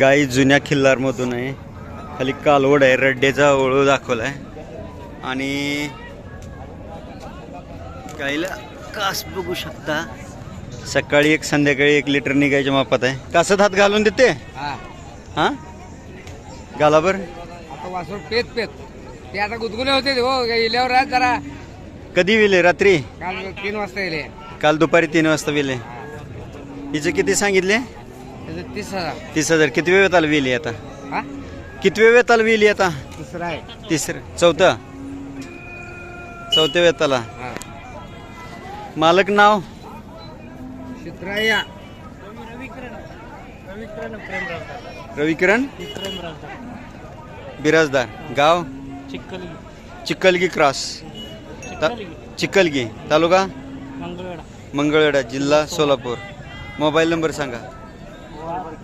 गाई जुन्या खिल्लारमधून आहे. खाली कालवड आहे रड्डेचा ओळू दाखवलाय. आणि गाईला कास बघू शकता. सकाळी एक संध्याकाळी एक लिटर निघायच्या मापात आहे. कासत हात घालून देते? हा. हा? घाला बर. आता वासरू पेत पेत. ते आता गुदगुले होते हो इल्यावर राहत जरा. कधी विले? रात्री? काल तीन वाजता येले काल दुपारी तीन वाजता विले. हिचे किती सांगितले? त्याचं तीस हजार. तीस हजार. किती वेळ आला विली आता? हा? किती वेळ आला विली आता? दुसरा आहे. तिसरं चौथं? चौथ्या वेताला. हा. मालक नाव? शित्राया रविकिरण? बिराजदार. गाव? चिक्कलगी क्रॉस. ता- चिक्कलगी तालुका? मंगळवेढा जिल्हा सोलापूर. मोबाईल नंबर सांगा.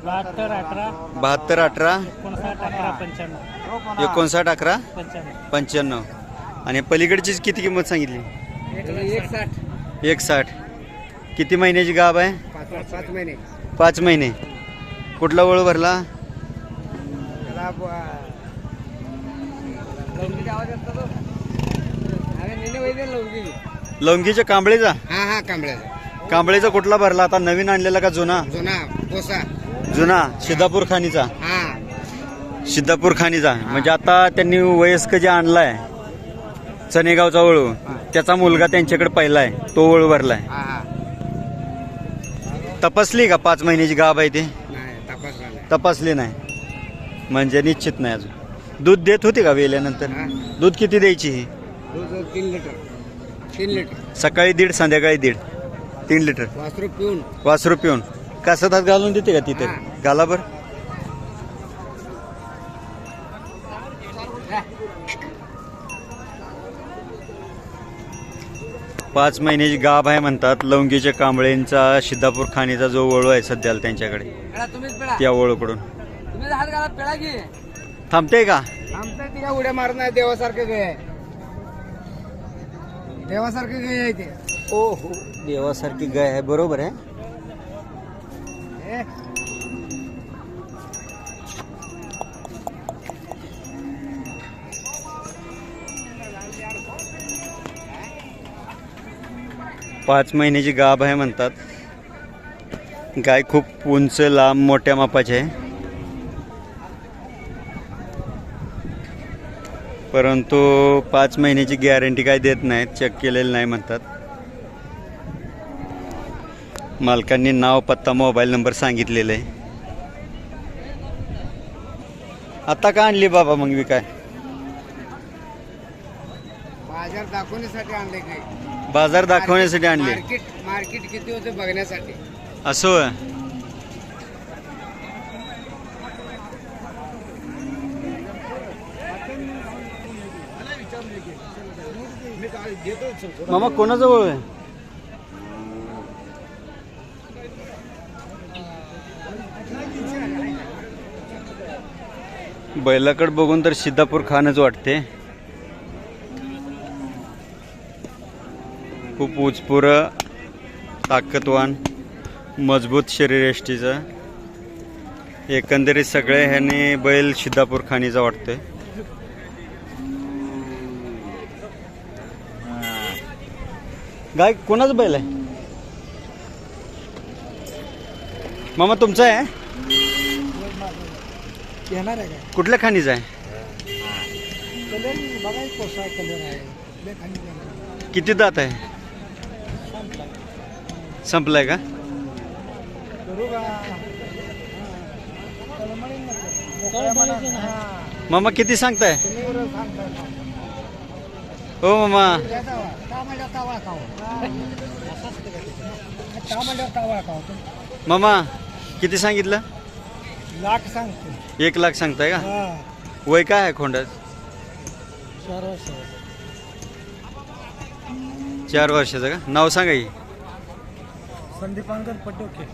बहात्तर अठरा बहात्तर अठरा एकोणसाठ अकरा पंच्याण्णव. एकोणसाठ अकरा पंच्याण्णव. पंच्याण्णव. आणि पलीकडची किती किंमत सांगितली? एक साठ एक साठ किती महिन्याची गाब आहे? पाच पाच महिने. पाच महिने. कुठला वळ भरला? त्याला ब- लवंगीचा आवाज असतो तो अरे नेने वैद्य लवंगी. लवंगीच्या कांबळेचा? हा हा कांबळ्याचा कांबळेचा कुठला भरला? आता नवीन आणलेला का जुना? जुना कोसा जुना? सिद्धापूर खानीचा हा. सिद्धापूर खानीचा म्हणजे आता त्यांनी वयस्क जे आणलाय चनेगावचा वळू त्याचा मुलगा त्यांच्याकडे पहिला आहे तो वळू भरलाय. हा हा. तपासली का पाच महिन्याची गाब आहे ते? नाही तपासला नाही. तपासली नाही. म्हणजे निश्चित नाही अजून. दूध देत होते का वेल्यानंतर? हा. दूध किती द्यायची ही? दूध तीन लिटर. तीन लिटर. सकाळी दीड संध्याकाळी दीड. तीन लिटर. वासरू पिऊन. वासरू पिऊन. कसं हात घालून देते का तिथे. घाला बर. पाच महिन्याची गाभ आहे म्हणतात. लवंगीच्या कांबळेंचा सिद्धापूर खाणीचा जो वळू आहे सध्याला त्यांच्याकडे. त्या वळूकडून. थांबते का? काय उड्या नाही देवासारखं गाय आहे. देवासारखं गाय आहे ते. ओ हो देवासारखी गाय आहे बरोबर आहे. पाच महिन्याची गाभ आहे म्हणतात. गाय खूप उंच लांब मोठ्या मापाची आहे. परंतु पाच महिन्याची गॅरंटी काय देत नाहीत चेक केलेलं नाही म्हणतात. मालकांनी नाव पत्ता मोबाईल नंबर सांगितलेला आहे. आता का आणली बाबा मग मी काय बाजार दाखवण्यासाठी आणले काय बाजार दाखवण्यासाठी आणली. मार्केट मार्केट किती होते बघण्यासाठी? असं. मामा कोणाजवळ आहे? बैलाकडे बघून तर सिद्धापूर खानच वाटते. खूप उचपुर ताकदवान मजबूत शरीरयष्टीचं. एकंदरीत सगळे ह्याने बैल सिद्धापूर खाणीचा वाटतोय. गाय कोणाच बैल आहे? मामा तुमचा आहे? येणार आहे काय? कुठल्या खाणीचा आहे? कलर बघा कोसा कलर आहे. किती दात आहे? संपलाय का? मामा किती सांगताय? हो मामा. मामा किती सांगितलं? लाख सांगतो एक लाख सांगताय का? वय काय आहे खोंडात? चार वर्ष चार वर्षाचं का? नाव सांगा की. संदीपांकर पटोके.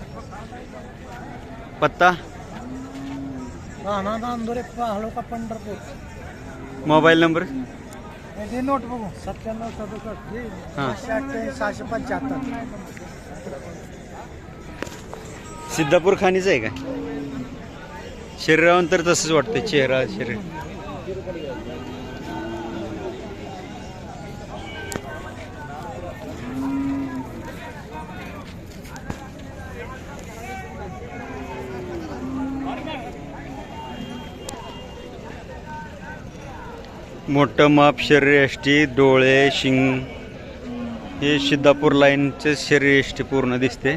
पत्ता? राहणार नांदोरे हळोका पंढरपूर. Mobile number? हे नोट बघू सत्त्याण्णव सदुसष्ट. हां पाचशे अठ्ठ्याऐंशी सहाशे पंच्याहत्तर. सिद्धापूर खाणीचं आहे का? शरीरावर तर तसंच वाटतं चेहरा शरीर. मोठं माप शरीरयष्टी डोळे शिंग. हे सिद्धापूर लाईनचे शरीरयष्टी पूर्ण दिसते.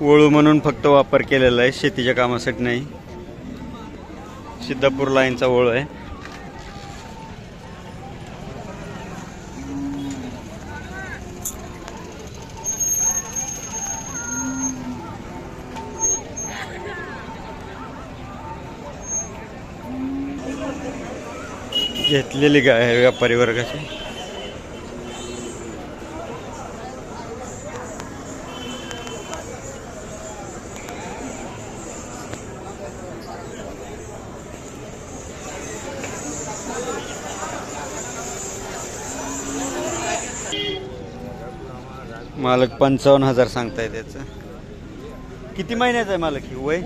वळू म्हणून फक्त वापर केलेला आहे शेतीच्या कामासाठी नाही. सिद्धापूर लाईनचा वळू आहे. घेतलेली गाय आहे व्यापारी वर्गाची मालक पंचावन्न हजार सांगताय त्याचं. किती महिन्याचं आहे मालक ही वय?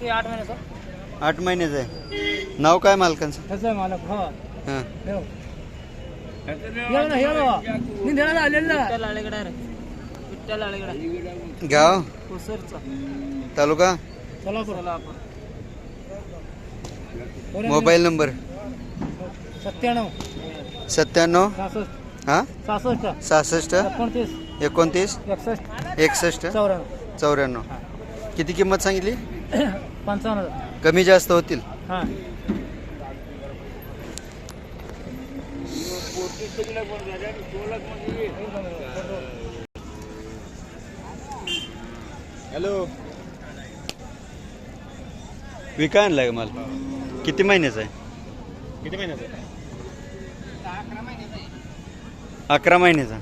ते आठ महिन्याचं. आठ महिन्याचं आहे नाव काय मालकांचं? कसं आहे मालक हो. हां. येऊ. ना येऊ ना. आलेलं गाव? तालुका? सोलापूर. Mobile number? सत्त्याण्णव. सत्त्याण्णव? सहासष्ट हां? सहासष्ट सहासष्ट एकोणतीस. एकोणतीस? एकसष्ट. एकसष्ट? चौऱ्याण्णव. चौऱ्याण्णव. किती किंमत सांगितली? पंचावन्न हजार. कमी जास्त होतील. हां. हॅलो. विका आणलाय का मला? किती महिन्याचा आहे? किती महिन्याचं अकरा महिन्याचा.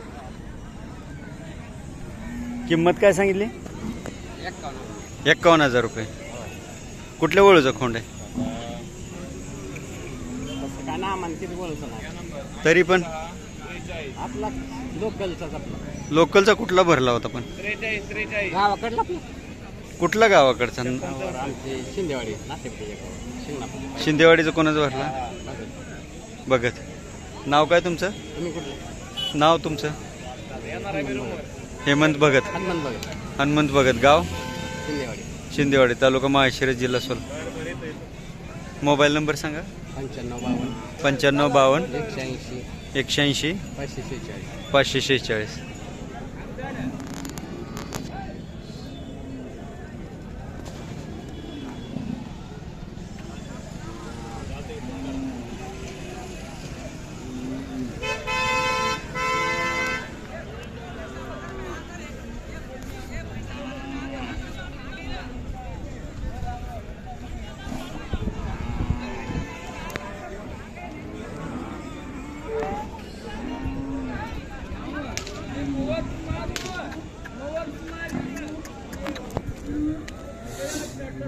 किंमत काय सांगितली? एक्कावन्न हजार रुपये. कुठल्या वळूचा खोंड आहे? काय ना म्हणते बोलायचं नाही तरी पण? आपला लोकलचाच आपला. लोकलचा कुठला भरला होता पण? गावाकडला आपला. कुठला गावाकडचा? आमची शिंदेवाडी शिंगणापूर. शिंदेवाडीचा कोणाचा भरला? बघत. नाव काय तुमचं? तुम्ही कुठले? नाव तुमचं? हेमंत भगत हनुमान बघा हनुमंत भगत गाव? शिंदेवाडी. शिंदेवाडी तालुका माळशिरस जिल्हा सोल मोबाईल नंबर सांगा. पंच्याण्णव बावन्न. पंच्याण्णव बावन्न. एकशे ऐंशी. एकशे ऐंशी. पाचशे शेहेचाळीस. पाचशे शेहेचाळीस.